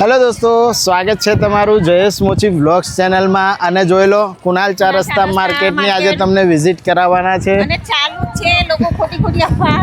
Hello દોસ્તો સ્વાગત છે તમારું જયેશ મોચી વ્લોગ્સ ચેનલમાં. અને જોઈ લો કુનાલ ચાર રસ્તા માર્કેટની આજે તમને વિઝિટ કરાવવાના છે. અને ચાલુ છે લોકો ખોટી ખોટી અફવા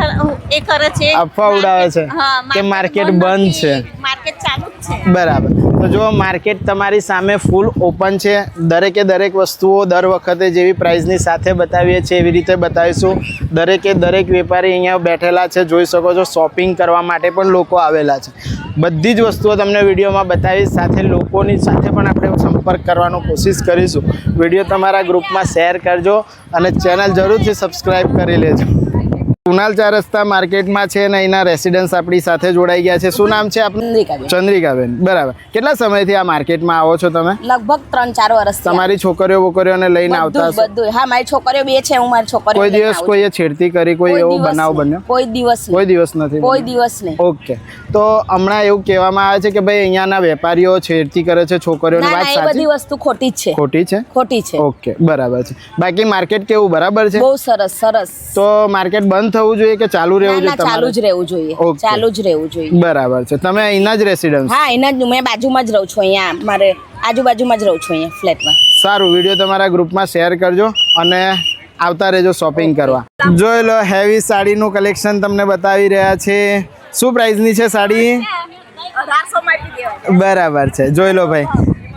એ કરે છે. અફવા ઉડાવે છે કે માર્કેટ બંધ છે. માર્કેટ ચાલુ છે. બરાબર. તો જો માર્કેટ તમારી સામે ફૂલ ઓપન છે, દરેકે દરેક વસ્તુઓ દર વખતે જેવી પ્રાઇઝની સાથે બતાવીએ છીએ એવી રીતે બતાવીશું. દરેકે દરેક વેપારી અહીંયા બેઠેલા છે, જોઈ શકો છો શોપિંગ કરવા માટે પણ લોકો આવેલા છે. બધી જ વસ્તુઓ તમને વિડીયોમાં બતાવીશ, સાથે લોકોની સાથે પણ આપણે સંપર્ક કરવાનો કોશિશ કરીશું. વીડિયો તમારા ગ્રુપમાં શેર કરજો અને ચેનલ જરૂરથી સબસ્ક્રાઈબ કરી લેજો. કુનાલ રસ્તા માર્કેટમાં છે અને અહીંના રેસિડન્સ આપણી સાથે જોડાઈ ગયા છે. શું નામ છે આપનું? ચંદ્રિકાબેન. ચંદ્રિકાબેન. બરાબર. કેટલા સમયથી આ માર્કેટમાં આવો છો તમે? લગભગ ત્રણ ચાર વર્ષ તમારી છોકરીઓ બોકરીઓને લઈને આવતા બધું. હા મારી છોકરીઓ બે છે હું મારી છોકરીઓ કોઈ દિવસ કોઈએ છેડતી કરી કોઈ એવો બનાવ બન્યો? કોઈ દિવસ કોઈ દિવસ નથી કોઈ દિવસ નહીં. ઓકે. તો હમણાં એવું કહેવામાં આવે છે કે ભાઈ અહીંયાના વેપારીઓ છેડતી કરે છે છોકરીઓની વાત સાચી? બધી વસ્તુ ખોટી જ છે. ખોટી છે? ખોટી છે. ઓકે બરાબર છે. બાકી માર્કેટ કેવું? બરાબર છે? બહુ સરસ સરસ. તો માર્કેટ બંધ થવું જોઈએ કે ચાલુ રહેવું જોઈએ ચાલુ જ રહેવું જોઈએ. ચાલુ જ રહેવું જોઈએ. બરાબર છે. તમે અહીંના જ રેસિડન્સ હા એના જ મેં બાજુમાં જ રહું છું અહીંયા. મારે આજુબાજુમાં જ રહું છું અહીંયા ફ્લેટમાં સારું વીડિયો તમારા ગ્રુપમાં શેર કરજો અને આવતા રહેજો શોપિંગ કરવા. જોઈ લો હેવી સાડીનું કલેક્શન તમને બતાવી રહ્યા છે. શું પ્રાઇસની છે સાડી? બરાબર છે. જોઈ લો ભાઈ.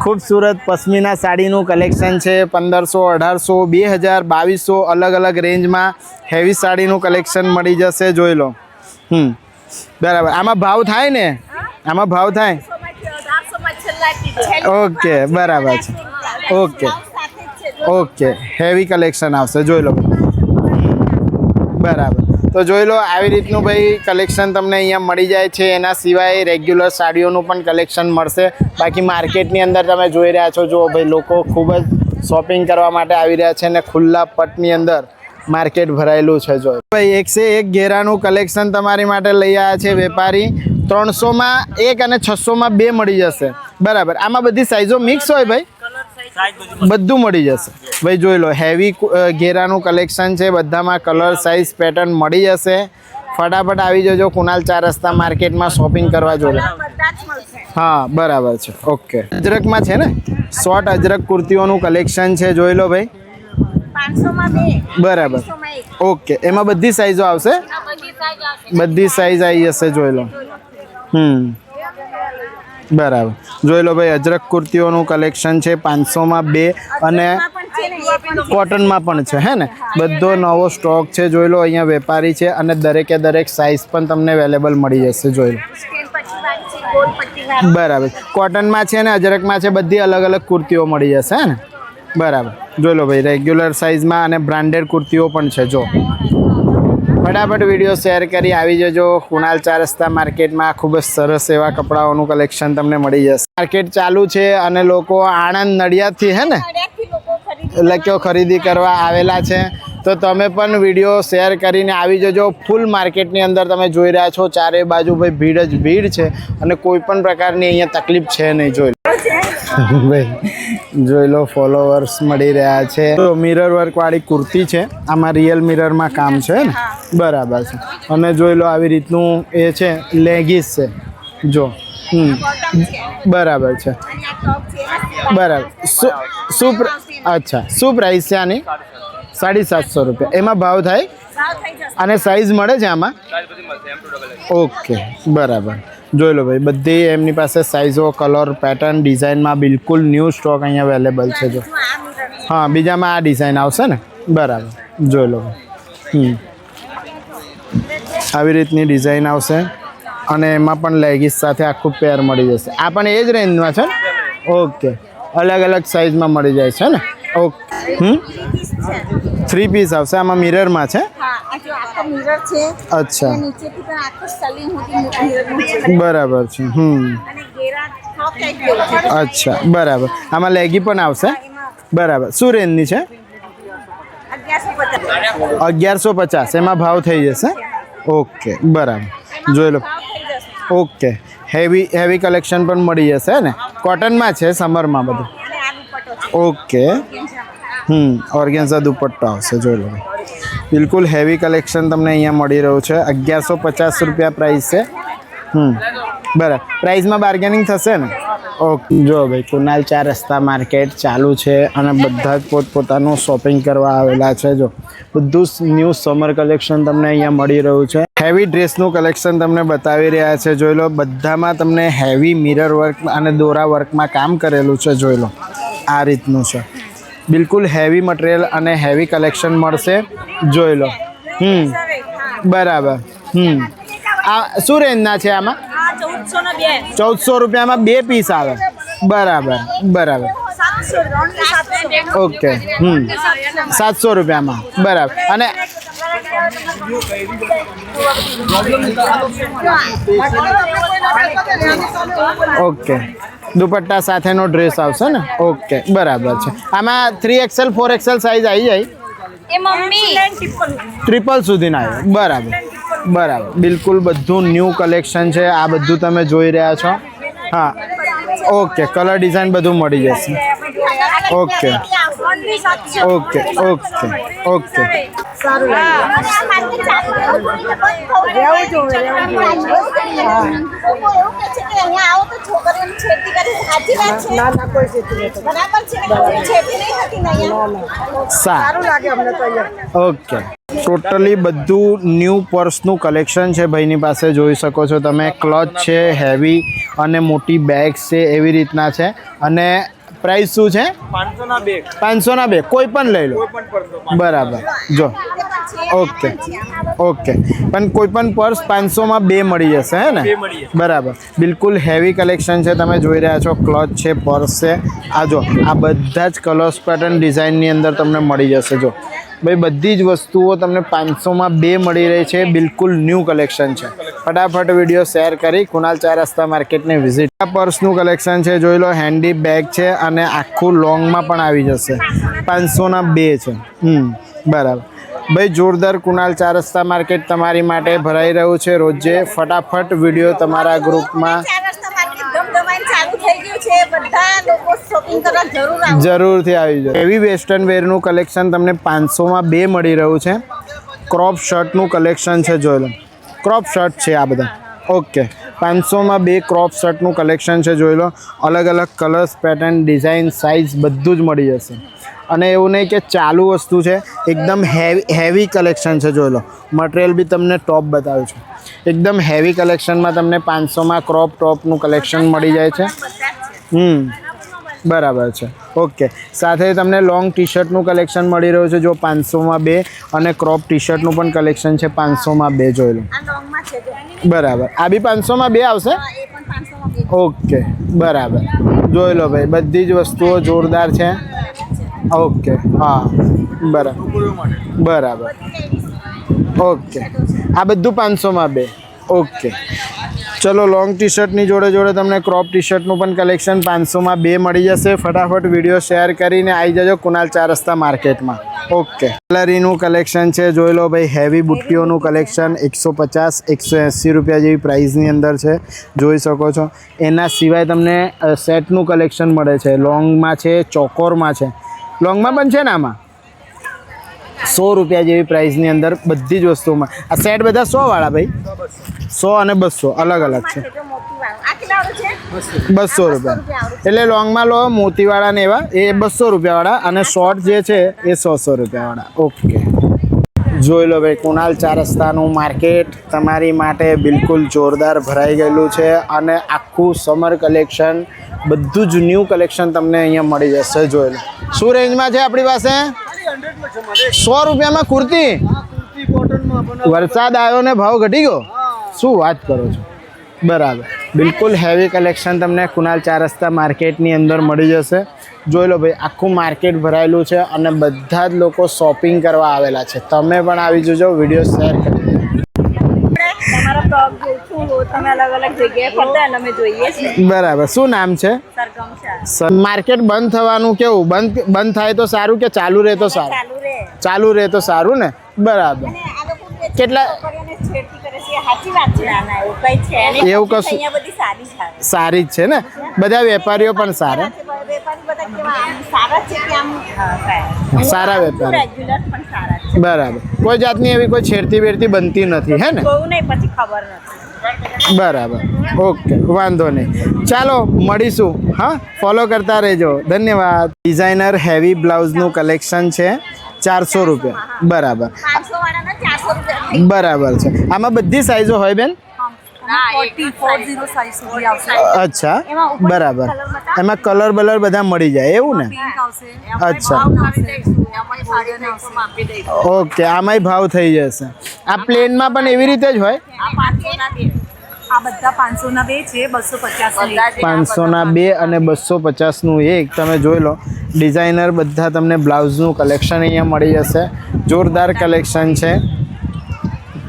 ખૂબસૂરત પશ્મિના સાડીનું કલેક્શન છે. પંદરસો, અઢારસો, બે હજાર, બાવીસો અલગ અલગ રેન્જમાં હેવી સાડીનું કલેક્શન મળી જશે. જોઈ લો. હમ. બરાબર. આમાં ભાવ થાય ને? આમાં ભાવ થાય? ઓકે. બરાબર છે. ઓકે. ઓકે. હેવી કલેક્શન આવશે. જોઈ લો. બરાબર. તો જોઈ લો, આવી રીતનું ભાઈ કલેક્શન તમને અહીંયા મળી જાય છે. એના સિવાય રેગ્યુલર સાડીઓનું પણ કલેક્શન મળશે. બાકી માર્કેટની અંદર તમે જોઈ રહ્યા છો જો ભાઈ, લોકો ખૂબ જ શોપિંગ કરવા માટે આવી રહ્યા છે અને ખુલ્લા પટની અંદર માર્કેટ ભરાયેલું છે જો ભાઈ એકસે એક ઘેરાનું કલેક્શન તમારી માટે લઈ આવ્યા છે વેપારી. ત્રણસોમાં એક અને છસોમાં બે મળી જશે. બરાબર. આમાં બધી સાઈઝો મિક્સ હોય ભાઈ? બધું મળી જશે. ભાઈ જોઈ લો હેવી ઘેરાનું કલેક્શન છે બધામાં કલર સાઇઝ પેટર્ન મળી જશે. ફટાફટ આવી જજો કુનાલ ચાર રસ્તા માર્કેટમાં શોપિંગ કરવા જોડે. હા બરાબર છે. ઓકે અજરકમાં છે ને? શોર્ટ અજરક કુર્તીઓનું કલેક્શન છે જોઈ લો ભાઈ. બરાબર. ઓકે એમાં બધી સાઈઝો આવશે? બધી size આવશે. બધી સાઈઝ આવી જશે જોઈ લો. હમ. બરાબર. જોઈ લો ભાઈ અજરક કુર્તીઓનું કલેક્શન છે, પાંચસોમાં બે અને. કોટનમાં પણ છે, હે ને? બધો નવો સ્ટોક છે, જોઈ લો, અહીંયા વેપારી છે અને દરેકે દરેક સાઇઝ પણ તમને અવેલેબલ મળી જશે, જોઈ લો. બરાબર. કોટનમાં છે ને અજરકમાં છે, બધી અલગ અલગ કુર્તીઓ મળી જશે, હે ને? બરાબર. જોઈ લો ભાઈ રેગ્યુલર સાઇઝમાં અને બ્રાન્ડેડ કુર્તીઓ પણ છે, જો. ફટાફટ વીડિયો શેર કરી આવી જજો. કુણાલ ચાર રસ્તા માર્કેટમાં ખૂબ જ સરસ એવા કપડાઓનું કલેક્શન તમને મળી જશે. માર્કેટ ચાલુ છે અને લોકો આણંદ નડિયાદથી હે ને? લખ્યો ખરીદી એટલે કેઓ ખરીદી કરવા આવેલા છે. તો તમે પણ વીડિયો શેર કરીને આવી જજો. ફૂલ માર્કેટની અંદર તમે જોઈ રહ્યા છો ચારે બાજુ ભાઈ ભીડ જ ભીડ છે અને કોઈ પણ પ્રકારની અહીંયા તકલીફ છે નહીં જોઈ ભાઈ જોઈ લો ફોલોવર્સ મળી રહ્યા છે. તો મિરર વર્ક વાળી કુર્તી છે. આમાં રિયલ મિરરમાં કામ છે ને? બરાબર છે. અને જોઈ લો આવી રીતનું એ છે લેગીસ છે. જો હમ. બરાબર છે. બરાબર. શું શું અચ્છા શું પ્રાઇસ છે આની? સાડી સાતસો રૂપિયા. એમાં ભાવ થાય? અને સાઈઝ મળે છે આમાં? ઓકે બરાબર. જોઈ લો ભાઈ બધી એમની પાસે સાઈઝો કલર પેટર્ન ડિઝાઇનમાં બિલકુલ ન્યૂ સ્ટોક અહીંયા અવેલેબલ છે જો. હા બીજામાં આ ડિઝાઇન આવશે ને? બરાબર. જોઈ લો. હમ. આવી રીતની ડિઝાઇન આવશે. અને એમાં પણ લેગીસ સાથે આખું પેર મળી જશે. આ પણ એ જ રેન્જમાં છે ને? ઓકે અલગ અલગ સાઇઝમાં મળી જાય છે ને? Okay hmm? છે. થ્રી પીસ આવશે. આમાં મિરરમાં છે? હા આ જો આખો મિરર છે. અચ્છા. અને નીચેથી પણ આખો સલીંગ હોતી મિરર બરાબર છે. હમ. અને ઘેરા ટોપ ટાઈપ જેવું છે. અચ્છા બરાબર. આમાં લેગી પણ આવશે? એમાં. બરાબર. શું રેન્જની છે? અગિયારસો પચાસ. અગિયારસો પચાસ. એમાં ભાવ થઈ જશે? ઓકે બરાબર. જોઈ લો. ભાવ થઈ જશે. ઓકે. હેવી હેવી કલેક્શન પણ મળી જશે ને? કોટનમાં છે સમરમાં બધું. અને આ દુપટ્ટો છે. ઓકે. હમ, ઓર્ગેન્ઝા દુપટ્ટો આવશે, જોઈ લો. બિલકુલ હેવી કલેક્શન તમને અહીંયા મળી રહ્યું છે. અગિયારસો પચાસ રૂપિયા પ્રાઇસ છે. હમ, બરાબર. પ્રાઇસમાં બાર્ગેનિંગ થશે ને? ઓકે જો ભાઈ, કુનાલ ચાર રસ્તા માર્કેટ ચાલુ છે અને બધા જ પોતપોતાનું શોપિંગ કરવા આવેલા છે. જો, બધું ન્યૂ સમર કલેક્શન તમને અહીંયા મળી રહ્યું છે. હેવી ડ્રેસનું કલેક્શન તમને બતાવી રહ્યા છે. જોઈ લો, બધામાં તમને હેવી મિરર વર્ક અને દોરા વર્કમાં કામ કરેલું છે. જોઈ લો, આ રીતનું છે. બિલકુલ હેવી મટીરિયલ અને હેવી કલેક્શન મળશે. જોઈ લો. હમ. બરાબર. હમ. આ શું રેન્જના છે આમાં? ચૌદસો રૂપિયામાં બે પીસ આવે. બરાબર બરાબર. Okay hmm. સાતસો રૂપિયામાં. બરાબર. અને ઓકે. દુપટ્ટા સાથેનો ડ્રેસ આવશે ને? ઓકે બરાબર છે. આમાં three XL four XL size આવી જાય? ટ્રિપલ સુધીના આવે. બરાબર. બરાબર. બિલકુલ બધું ન્યૂ કલેક્શન છે. આ બધું તમે જોઈ રહ્યા છો. હા. ઓકે કલર ડિઝાઇન બધું મળી જશે. ઓકે ઓકે ઓકે ઓકે સારું ઓકે. ટોટલી બધું ન્યૂ પર્સનું કલેક્શન છે ભાઈની પાસે જોઈ શકો છો તમે. ક્લચ છે હેવી અને મોટી બેગ્સ છે એવી રીતના છે. અને પ્રાઇસ શું છે? પાંચસોના બે. કોઈ પણ લઈ લો. બરાબર. જો. ઓકે. ઓકે. પણ કોઈ પણ પર્સ પાંચસોમાં બે મળી જશે હે ને? બરાબર. બિલકુલ હેવી કલેક્શન છે. તમે જોઈ રહ્યા છો ક્લચ છે પર્સ છે. આ જો આ બધા જ કલર્સ પેટર્ન ડિઝાઇનની અંદર તમને મળી જશે જો. ભાઈ, બધી જ વસ્તુઓ તમને પાંચસોમાં બે મળી રહી છે. બિલકુલ ન્યૂ કલેક્શન છે. ફટાફટ વીડિયો શેર કરી કુનાલ ચાર રસ્તા માર્કેટને વિઝિટ આ પર્સનું કલેક્શન છે. જોઈ લો હેન્ડી બેગ છે અને આખું લોંગમાં પણ આવી જશે. પાંચસોના બે છે. હમ, બરાબર. ભાઈ, જોરદાર કુનાલ ચાર રસ્તા માર્કેટ તમારી માટે ભરાઈ રહ્યું છે. રોજે ફટાફટ વીડિયો તમારા ગ્રુપમાં શોપિંગ કરવા જરૂર આવો. જરૂરથી આવી જાય એવી વેસ્ટર્ન વેરનું કલેક્શન તમને પાંચસોમાં બે મળી રહ્યું છે. ક્રોપ શર્ટનું કલેક્શન છે જોઈ લો. ક્રોપ શર્ટ છે આ બધા. ઓકે પાંચસોમાં બે ક્રોપ શર્ટનું કલેક્શન છે જોઈ લો. અલગ અલગ કલર્સ પેટર્ન ડિઝાઇન સાઇઝ બધું જ મળી જશે. અને એવું નહીં કે ચાલુ વસ્તુ છે એકદમ હેવી હેવી કલેક્શન છે જોઈ લો. મટીરિયલ બી તમને ટોપ બતાવું છું. એકદમ હેવી કલેક્શનમાં તમને પાંચસોમાં ક્રોપ ટોપનું કલેક્શન મળી જાય છે. હમ. બરાબર છે. ઓકે. સાથે તમને લોંગ ટી શર્ટનું કલેક્શન મળી રહ્યું છે. જો પાંચસોમાં બે અને ક્રોપ ટી શર્ટનું પણ કલેક્શન છે. પાંચસોમાં બે જોઈ લો. બરાબર. આ બી પાંચસોમાં બે આવશે? ઓકે. બરાબર. જોઈ લો ભાઈ. બધી જ વસ્તુઓ જોરદાર છે. ઓકે. હા. બરાબર. બરાબર. ઓકે. આ બધું પાંચસોમાં બે. ઓકે. ચલો લોંગ ટી શર્ટની જોડે જોડે તમને ક્રોપ ટી શર્ટનું પણ કલેક્શન પાંચસોમાં બે મળી જશે. ફટાફટ વીડિયો શેર કરીને આવી જજો કુનાલ ચાર રસ્તા માર્કેટમાં ઓકે. કલરીનું કલેક્શન છે, જોઈ લો ભાઈ હેવી બુટ્ટીઓનું કલેક્શન એકસો પચાસ, એકસો એંસી રૂપિયા જેવી પ્રાઇસની અંદર છે. જોઈ શકો છો. એના સિવાય તમને સેટનું કલેક્શન મળે છે. લોંગમાં છે, ચોકોરમાં છે. લોંગમાં પણ છે ને આમાં? સો રૂપિયા જેવી પ્રાઇસની અંદર બધી જ વસ્તુમાં. આ સેટ બધા સો વાળા ભાઈ. સો અને બસો, અલગ અલગ છે. બસો રૂપિયા. એટલે લોંગમાં લો, મોતીવાળા ને એવા, એ બસો રૂપિયાવાળા અને શોર્ટ જે છે, એ સો સો રૂપિયાવાળા ઓકે. જોઈ લો ભાઈ, કુણાલ ચાર રસ્તાનું માર્કેટ તમારી માટે બિલકુલ જોરદાર ભરાઈ ગયેલું છે અને આખું સમર કલેક્શન બધું જ ન્યૂ કલેક્શન તમને અહીંયા મળી જશે, જોઈ લો. શું રેન્જમાં છે આપણી પાસે? સો રૂપિયામાં કુર્તી? વરસાદ આવ્યો ને ભાવ ઘટી ગયો? શું વાત કરો છો? બરાબર. બિલકુલ હેવી કલેક્શન તમને કુનાલ ચાર રસ્તા માર્કેટની અંદર મળી જશે. જોઈ લો ભાઈ આખું માર્કેટ ભરાયેલું છે અને બધા જ લોકો શોપિંગ કરવા આવેલા છે. તમે પણ આવી જજો વીડિયો શેર કરી. બ્લોગ જોઈશું તમે અલગ અલગ જગ્યાએ ફરતા અને અમે જોઈએ છીએ. બરાબર. શું નામ છે? સરગમ માર્કેટ બંધ થવાનું કેવું? બંધ બંધ થાય તો સારું કે ચાલુ રહે તો સારું? ચાલુ રહે. તો સારું ને? બરાબર. કેટલા એવું કશું અહીંયા બધી સારી છે સારી જ છે ને? બધા વેપારીઓ પણ સારા વેપારી બધા કેવા આમ સારા વેપારી. બરાબર. કોઈ જાતની એવી કોઈ છેડતી બેડતી બનતી નથી હે ને? પછી ખબર નથી. બરાબર. ઓકે વાંધો નહીં. ચાલો મળીશું હા? ફોલો કરતા રહેજો. ધન્યવાદ. ડિઝાઇનર હેવી બ્લાઉઝનું કલેક્શન છે ચારસો રૂપિયા. બરાબર. બરાબર છે. આમાં બધી સાઈઝો હોય બેન? અચ્છા બરાબર. એમાં કલર બલર બધા મળી જાય એવું ને? અચ્છા. ઓકે આમાંય ભાવ થઈ જશે. આ પ્લેનમાં પણ એવી રીતે જ હોય? આ બધા પાંચસો બે છે બસો પચાસ પાંચસોના બે અને બસો પચાસનું એક તમે જોઈ લો. ડિઝાઇનર બધા તમને બ્લાઉઝનું કલેક્શન અહીંયા મળી જશે. જોરદાર કલેક્શન છે.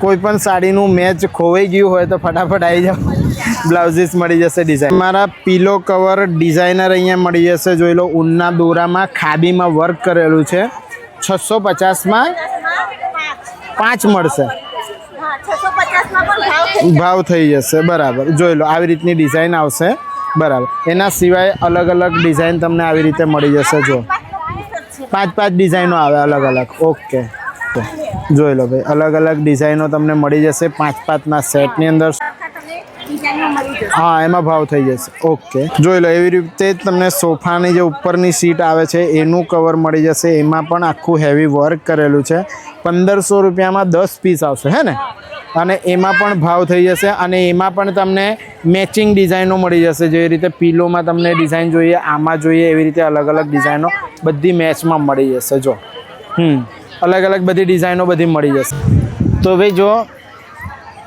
કોઈ પણ સાડીનું મેચ ખોવાઈ ગયું હોય તો ફટાફટ આવી જાઓ. બ્લાઉઝીસ મળી જશે ડિઝાઇન મારા પીલો કવર ડિઝાઇનર અહીંયા મળી જશે. જોઈ લો, ઊનના દોરામાં ખાદીમાં વર્ક કરેલું છે. છસો પચાસમાં પાંચ મળશે. ભાવ થઈ જશે. બરાબર. જોઈ લો, આવી રીતની ડિઝાઇન આવશે. બરાબર. એના સિવાય અલગ અલગ ડિઝાઇન તમને આવી રીતે મળી જશે. જો. પાંચ પાંચ ડિઝાઇનો આવે અલગ અલગ. ઓકે તો જોઈ લો ભાઈ, અલગ અલગ ડિઝાઇનો તમને મળી જશે. પાંચ પાંચના સેટની અંદર. હા, એમાં ભાવ થઈ જશે. ઓકે. જોઈ લો, એવી રીતે તમને સોફાની જે ઉપરની સીટ આવે છે, એનું કવર મળી જશે. એમાં પણ આખું હેવી વર્ક કરેલું છે. પંદરસો રૂપિયામાં દસ પીસ આવશે, હે ને? અને એમાં પણ ભાવ થઈ જશે અને એમાં પણ તમને મેચિંગ ડિઝાઇનો મળી જશે. જેવી રીતે પીલોમાં તમને ડિઝાઇન જોઈએ, આમાં જોઈએ, એવી રીતે અલગ અલગ ડિઝાઇનો બધી મેચમાં મળી જશે, જો. હમ. અલગ અલગ બધી ડિઝાઇનો બધી મળી જશે. તો ભાઈ જો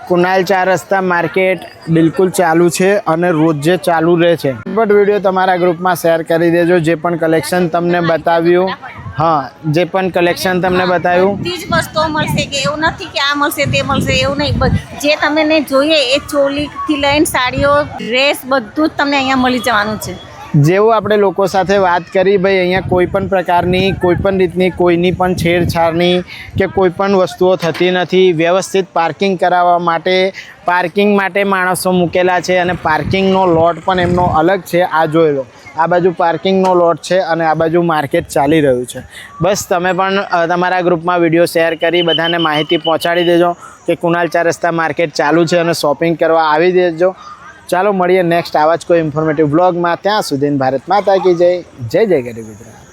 કુનાલ ચાર રસ્તા માર્કેટ બિલકુલ ચાલુ છે અને રોજે ચાલુ રહે છે. બટ વીડિયો તમારા ગ્રુપમાં શેર કરી દેજો જે પણ કલેક્શન તમને બતાવ્યું. હા જે પણ કલેક્શન તમને બતાવ્યું. બધી જ વસ્તુઓ મળશે કે એવું નથી કે આ મળશે તે મળશે એવું નહીં. જે તમને જોઈએ એ ચોલીથી લઈને સાડીઓ ડ્રેસ બધું જ તમને અહીંયા મળી જવાનું છે. જેવું આપણે લોકો સાથે વાત કરી, ભાઈ, અહીંયા કોઈ પણ પ્રકારની, કોઈ પણ રીતની, કોઈની પણ છેડછાડની કે કોઈ પણ વસ્તુઓ થતી નથી. વ્યવસ્થિત પાર્કિંગ કરાવવા માટે, પાર્કિંગ માટે માણસો મૂકેલા છે અને પાર્કિંગનો લોટ પણ એમનો અલગ છે. આ જોઈ આ બાજુ પાર્કિંગનો લોટ છે અને આ બાજુ માર્કેટ ચાલી રહ્યું છે. બસ તમે પણ તમારા ગ્રુપમાં વીડિયો શેર કરી, બધાને માહિતી પહોંચાડી દેજો કે કુનાલ ચાર રસ્તા માર્કેટ ચાલુ છે અને શોપિંગ કરવા આવી દેજો. ચાલો મળીએ નેક્સ્ટ આવા જ કોઈ ઇન્ફોર્મેટિવ બ્લોગમાં ત્યાં સુધી ભારત માતા કી જય. જય જય ગરીબ ગુજરાત.